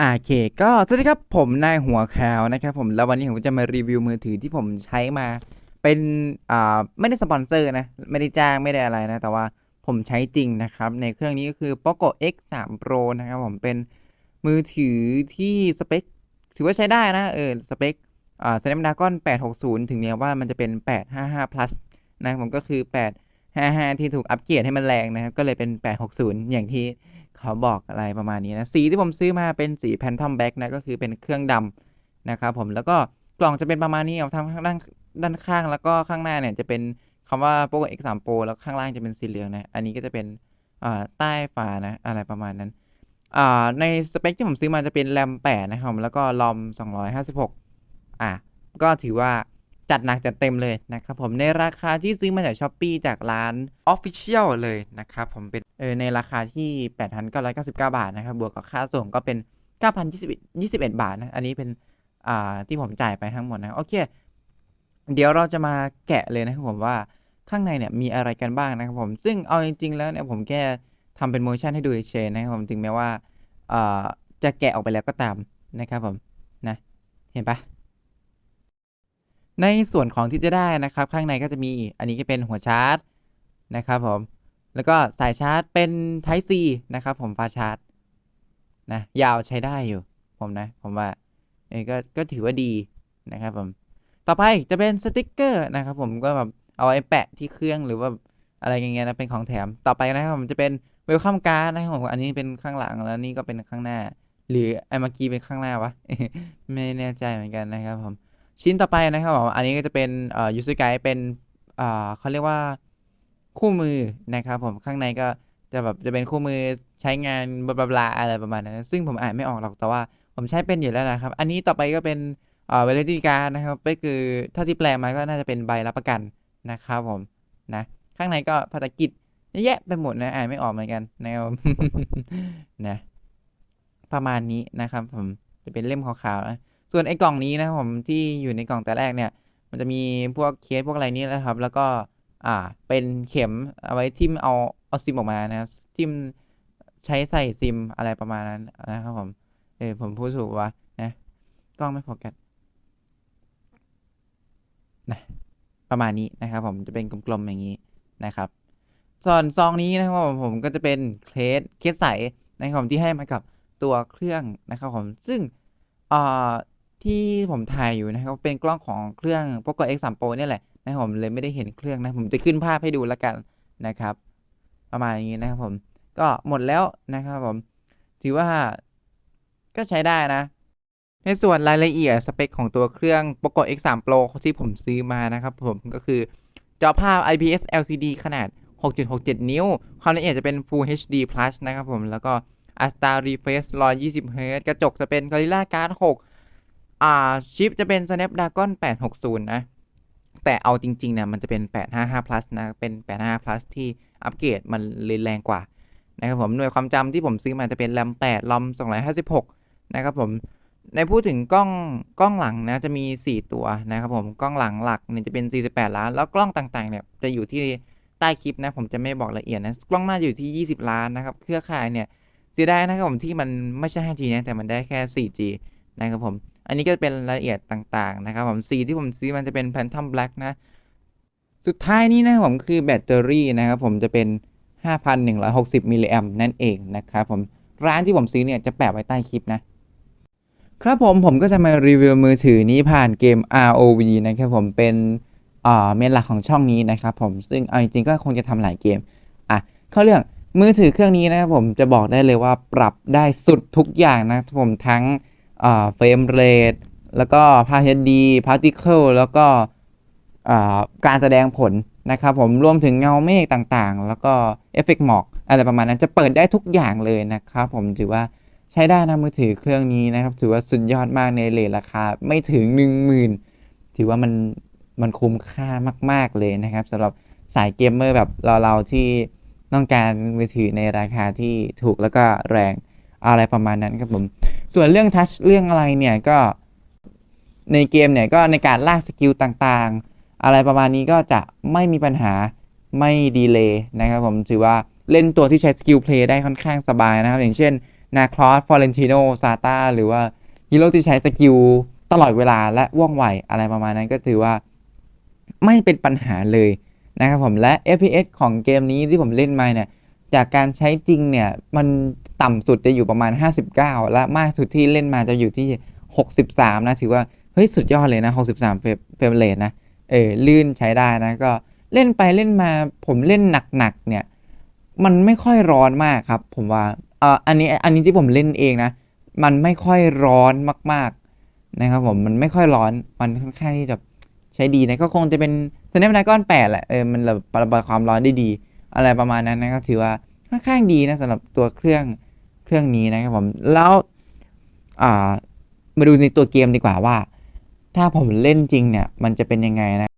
อ่าโอเค ก็สวัสดีครับผมนายหัวขาวนะครับผมแล้ววันนี้ผมจะมารีวิวมือถือที่ผมใช้มาเป็นอ่าไม่ได้สปอนเซอร์นะ ไม่ได้จ้างไม่ได้อะไรนะ แต่ว่าผมใช้จริงนะครับ ในเครื่องนี้ก็คือ Poco X3 Pro นะครับผมเป็นมือถือที่สเปค ถือว่าใช้ได้นะเออสเปคอ่า Snapdragon 860 ถึงแม้ว่ามันจะเป็น 855 plus นะผมก็คือ 855 ที่ถูกอัปเกรดให้มันแรงนะครับก็เลยเป็น 860 อย่างที่ เขาบอกอะไรประมาณนี้นะ สีที่ผมซื้อมาเป็นสีแพนทอมแบ็กนะ ก็คือเป็นเครื่องดำนะครับผมแล้วก็กล่องจะเป็นประมาณนี้เอาทั้งด้านด้านข้างแล้วก็ข้างหน้าเนี่ยจะเป็นคำว่า Poco X3 Pro แล้วข้างล่างจะเป็นสีเหลืองนะ อันนี้ก็จะเป็นอ่าใต้ฝานะ อะไรประมาณนั้นอ่าในสเปคที่ผมซื้อมาจะเป็นแรม8นะครับแล้วก็รอม256 อะ ก็ถือว่า จัดหนักจัดเต็มเลยนะครับผมในราคาที่ซื้อมาจากช้อปปีจากร้าน Official เลยนะครับผมเป็นเออในราคาที่ 8,999 บาทนะครับบวกกับค่าส่งก็เป็น 9,021 21 บาทนะอันนี้เป็นอ่าที่ผมจ่ายไปทั้งหมดนะโอเค เดี๋ยวเราจะมาแกะเลยนะครับผมว่าข้างในเนี่ยมีอะไรกันบ้างนะครับผมซึ่งเอาจริง ๆ แล้วเนี่ยผมแค่ทำเป็นโมชั่นให้ดูเฉยๆนะครับผมถึงแม้ว่าอ่าจะแกะออกไปแล้วก็ตามนะครับผมนะเห็นปะ ในส่วนของที่จะได้นะครับ ข้างในก็จะมีอันนี้ก็เป็นหัวชาร์จนะครับผม แล้วก็สายชาร์จเป็น Type C นะครับผมฟ้าชาร์จนะยาวใช้ได้อยู่ ผมนะ ผมว่าเอ้ก็ก็ถือว่าดีนะครับผม ต่อไปจะเป็นสติกเกอร์นะครับผมก็แบบเอาไว้แปะที่เครื่องหรือว่าอะไรอย่างเงี้ยนะเป็นของแถมต่อไปนะครับผมจะเป็นเวลคัมการ์ดนะครับผมอันนี้เป็นข้างหลังแล้วนี่ก็เป็นข้างหน้า หรือไอ้เมื่อกี้เป็นข้างหน้าวะไม่แน่ใจเหมือนกันนะครับผม ชิ้นต่อไปนะครับผมอันนี้ก็จะเป็นเอ่อ user guide เป็นเอ่อเขาเรียกว่าคู่มือนะครับผมข้างในก็จะแบบจะเป็นคู่มือใช้งานบลาบลาอะไรประมาณนั้นซึ่งผมอ่านไม่ออกหรอกแต่ว่าผมใช้เป็นอยู่แล้วนะครับ อันนี้ต่อไปก็เป็นเอ่อ validity card นะครับก็คือถ้าที่แปลมาก็น่าจะเป็นใบรับประกันนะครับผมนะข้างในก็ภาษาอังกฤษแยะไปหมดนะอ่านไม่ออกเหมือนกันนะครับนะประมาณนี้นะครับผมจะเป็นเล่มขาวๆนะ ส่วนไอ้กล่องนี้นะครับผมที่อยู่ในกล่องแต่แรกเนี่ย มันจะมีพวกเคสพวกอะไรนี่นะครับ แล้วก็อ่าเป็นเข็มเอาไว้ทิ่มเอาเอาซิมออกมานะครับทิ่มใช้ใส่ซิมอะไรประมาณนั้นนะครับผมเออผมพูดถูกว่านะกล้องไม่โฟกัสนะประมาณนี้นะครับ ผมจะเป็นกลมๆอย่างนี้นะครับส่วนซองนี้นะครับผมผมก็จะเป็นเคสเคสใสนะครับผมที่ให้มากับตัวเครื่องนะครับผมซึ่งอ่า ที่ผมถ่ายอยู่นะครับเป็นกล้องของเครื่อง Poco X3 Pro เนี่ยแหละนะครับผมเลยไม่ได้เห็นเครื่องนะ ผมจะขึ้นภาพให้ดูแล้วกันนะครับ ประมาณนี้นะครับผม ก็หมดแล้วนะครับผม ถือว่าก็ใช้ได้นะ ในส่วนรายละเอียดสเปคของตัวเครื่อง Poco X3 Pro ที่ผมซื้อมานะครับผมก็คือจอภาพ IPS LCD ขนาด 6.67 นิ้ว ความละเอียดจะเป็น Full HD Plus นะครับผม แล้วก็อัตรา refresh 120 Hz กระจกจะเป็น Gorilla Glass 6 อ่าชิปจะเป็น Snapdragon 860 นะ แต่เอาจริงๆนี่ยมันจะเป็น 855 plus นะ เป็น 855 plus ที่อัปเกรดมันเลยแรงกว่านะครับผมหน่วยความจำที่ผมซื้อมาจะเป็น RAM 8 ROM 256 นะครับผมในพูดถึงกล้องกล้องหลังนะจะมี 4 ตัวนะครับผมกล้องหลังหลักเนี่ยจะเป็น 48 ล้าน แล้วกล้องต่างๆเนี่ยจะอยู่ที่ใต้คลิปนะ ผมจะไม่บอกละเอียดนะ กล้องหน้าอยู่ที่ 20 ล้านนะครับ เครือข่ายเนี่ยเสียดายนะครับผมที่มันไม่ใช่ 5G นะแต่มันได้แค่ 4G นะครับผม อันนี้ก็เป็นรายละเอียดต่างๆนะครับผมสีที่ผมซื้อมันจะเป็น Phantom Black นะ สุดท้ายนี้นะครับผมคือแบตเตอรี่นะครับผมจะเป็น 5,160 มิลลิแอมนั่นเองนะครับผมร้านที่ผมซื้อเนี่ยจะแปะไว้ใต้คลิปนะ ครับผมผมก็จะมารีวิวมือถือนี้ผ่านเกม ROV นะครับผมเป็นเมนหลักของช่องนี้นะครับผมซึ่งเอาจริงๆก็คงจะทำหลายเกมอะเข้าเรื่องมือถือเครื่องนี้นะครับผมจะบอกได้เลยว่าปรับได้สุดทุกอย่างนะผมทั้ง เฟรมเรทแล้วก็ภาพ HD Particle แล้วก็การแสดงผลนะครับผมรวมถึงเงาเมฆต่างๆ แล้วก็เอฟเฟกต์หมอกอะไรประมาณนั้นจะเปิดได้ทุกอย่างเลยนะครับผมถือว่าใช้ได้นะมือถือเครื่องนี้นะครับ ถือว่าสุดยอดมากในเลทราคาไม่ถึง 10,000 ถือว่ามันมันคุ้มค่ามาก ๆเลยนะครับสำหรับสายเกมเมอร์แบบเราๆที่ต้องการมือถือในราคาที่ถูกแล้วก็แรงอะไรประมาณนั้นครับผม ส่วนเรื่องทัชเรื่องอะไรเนี่ยก็ในเกมเนี่ยก็ในการลากสกิลต่างๆ อะไรประมาณนี้ก็จะไม่มีปัญหาไม่ดีเลย์นะครับผมถือว่าเล่นตัวที่ใช้สกิลเพลย์ได้ค่อนข้างสบายนะครับ อย่างเช่นนาคลอสฟอเรนติโนซาตาหรือว่าฮีโร่ที่ใช้สกิลตลอดเวลาและว่องไวอะไรประมาณนั้นก็ถือว่าไม่เป็นปัญหาเลยนะครับผมและ FPS ของเกมนี้ที่ผมเล่นมาเนี่ย จากการใช้จริงเนี่ย มันต่ำสุดจะอยู่ประมาณ 59 และมากสุดที่เล่นมาจะอยู่ที่ 63 นะ ถือว่า เฮ้ย สุดยอดเลยนะ 63เฟรมเฟรมเรทนะ เออ ลื่นใช้ได้นะ ก็เล่นไปเล่นมาผมเล่นหนักๆเนี่ย มันไม่ค่อยร้อนมากครับ ผมว่าเอ่ออันนี้อันนี้ที่ผมเล่นเองนะ มันไม่ค่อยร้อนมาก ๆ นะครับผมมันไม่ค่อยร้อนมันค่อนข้างที่จะใช้ดีนะก็คงจะเป็น Snapdragon 8แหละเออมันระบายความร้อนได้ดี อะไรประมาณนั้นนะก็ถือว่าค่อนข้างดีนะสำหรับตัวเครื่องเครื่องนี้นะครับผมแล้วมาดูในตัวเกมดีกว่าว่า ถ้าผมเล่นจริงเนี่ย มันจะเป็นยังไงนะ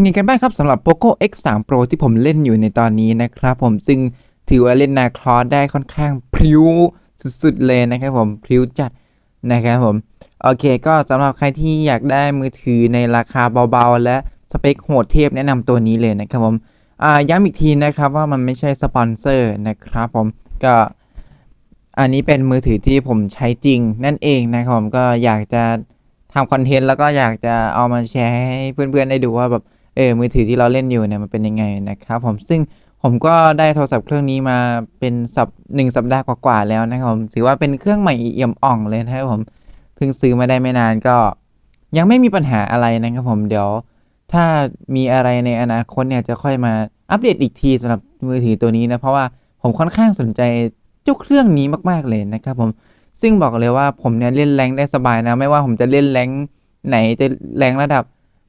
เป็นไงกันบ้างครับสำหรับ Poco X3 Pro ที่ผมเล่นอยู่ในตอนนี้นะครับผมซึ่งถือว่าเล่นนาคลอสได้ค่อนข้างพริ้วสุดๆเลยนะครับผมพริ้วจัดนะครับผม โอเคก็สำหรับใครที่อยากได้มือถือในราคาเบาๆ และสเปคโหดเทพแนะนำตัวนี้เลยนะครับผมย้ำอีกทีนะครับว่ามันไม่ใช่สปอนเซอร์นะครับผมก็อันนี้เป็นมือถือที่ผมใช้จริงนั่นเองนะครับผมก็อยากจะทำคอนเทนต์แล้วก็อยากจะเอามาแชร์ให้เพื่อนๆได้ดูว่าแบบ เออมือถือที่เราเล่นอยู่เนี่ยมันเป็นยังไงนะครับ ผมซึ่งผมก็ได้โทรศัพท์เครื่องนี้มาเป็นสัปหนึ่งสัปดาห์กว่าๆแล้วนะครับผมถือว่าเป็นเครื่องใหม่เอี่ยมอ่องเลยนะครับผมเพิ่งซื้อมาได้ไม่นานก็ ยังไม่มีปัญหาอะไรนะครับผมเดี๋ยว ถ้ามีอะไรในอนาคตเนี่ยจะค่อยมาอัปเดตอีกทีสำหรับมือถือตัวนี้นะเพราะว่าผมค่อนข้างสนใจเจ้าเครื่องนี้มากๆเลยนะครับผมซึ่งบอกเลยว่าผมเนี่ยเล่นแรงได้สบายนะ ไม่ว่าผมจะเล่นแรงไหนจะแรงระดับ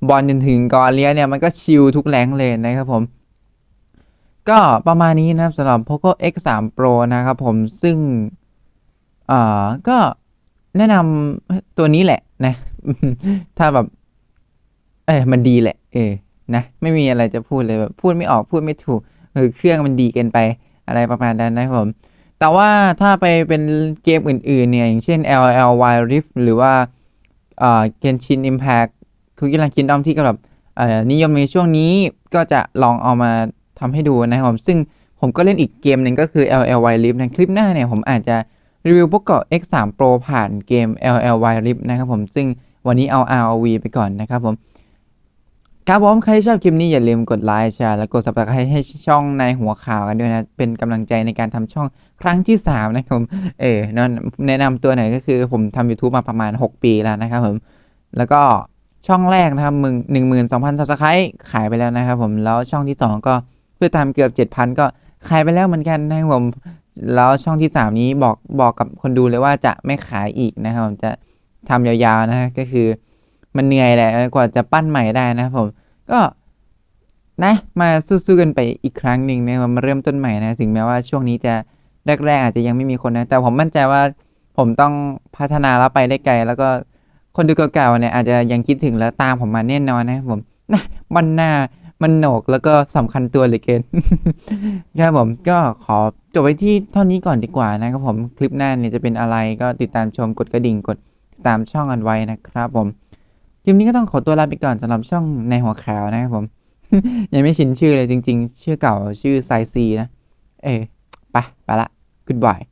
บอลจนถึงกอเลียเนี่ยมันก็ชิลทุกแรงเลยนะครับผม ก็ประมาณนี้นะครับสำหรับ Poco X3 Pro นะครับผมซึ่งอ่าก็แนะนำตัวนี้แหละนะ ถ้าแบบ เออมันดีแหละ เออนะไม่มีอะไรจะพูดเลยแบบพูดไม่ออกพูดไม่ถูกเออเครื่องมันดีเกินไปอะไรประมาณนั้นนะครับผม แต่ว่าถ้าไปเป็นเกมอื่น ๆ เนี่ย อย่างเช่น LL Wild Rift หรือว่าเอ่อ Genshin Impact คุกกี้รันคินดอมที่ก็แบบนิยมในช่วงนี้ก็จะลองเอามาทำให้ดูนะครับผมซึ่งผมก็เล่นอีกเกมหนึ่งก็คือ LL Wild Rift ในคลิปหน้าเนี่ยผมอาจจะรีวิวพวกเกาะ X3 Pro ผ่านเกม LL Wild Rift นะครับผมซึ่งวันนี้เอา ROV ไปก่อนนะครับผมครับผมใครที่ชอบคลิปนี้อย่าลืมกดไลค์แชร์และกด subscribe ให้ช่องในหัวข่าวกันด้วยนะ เป็นกำลังใจในการทำช่องครั้งที่ 3 นะครับผมเออแนะนำตัวหน่อยก็คือผมทำ YouTube มาประมาณ 6 ปีแล้วนะครับผมแล้วก็ ช่องแรกนะครับมึงหนึ่งหมื่นสองพันซับสไครต์ขายไปแล้วนะครับผมแล้วช่องที่2ก็เพื่อทำเกือบ7,000ก็ขายไปแล้วเหมือนกันนะครับผมแล้วช่องที่3นี้บอกบอกกับคนดูเลยว่าจะไม่ขายอีกนะครับผมจะทำยาวๆนะฮะก็คือมันเหนื่อยแหละกว่าจะปั้นใหม่ได้นะครับผมก็นะมาสู้ๆกันไปอีกครั้งหนึ่งนะครับมาเริ่มต้นใหม่นะถึงแม้ว่าช่วงนี้จะแรกๆอาจจะยังไม่มีคนนะแต่ผมมั่นใจว่าผมต้องพัฒนาแล้วไปได้ไกล แล้วก็ คนดูเก่าๆเนี่ยอาจจะยังคิดถึงแล้วตามผมมาแน่นอนนะครับผมนะมันหน้ามันโหนกแล้วก็สำคัญตัวเหลยเกินครับผมก็ขอจบไว้ที่เท่านี้ก่อนดีกว่านะครับผมคลิปหน้าเนี่ยจะเป็นอะไรก็ติดตามชมกดกระดิ่งกดติดตามช่องกันไว้นะครับผมคลิปนี้ก็ต้องขอตัวลาไปก่อนสำหรับช่องในหัวข่าวนะครับผม ยังไม่ชินชื่อเลยจริง ๆ ชื่อเก่าชื่อไซซีนะ เออไปไปละ goodbye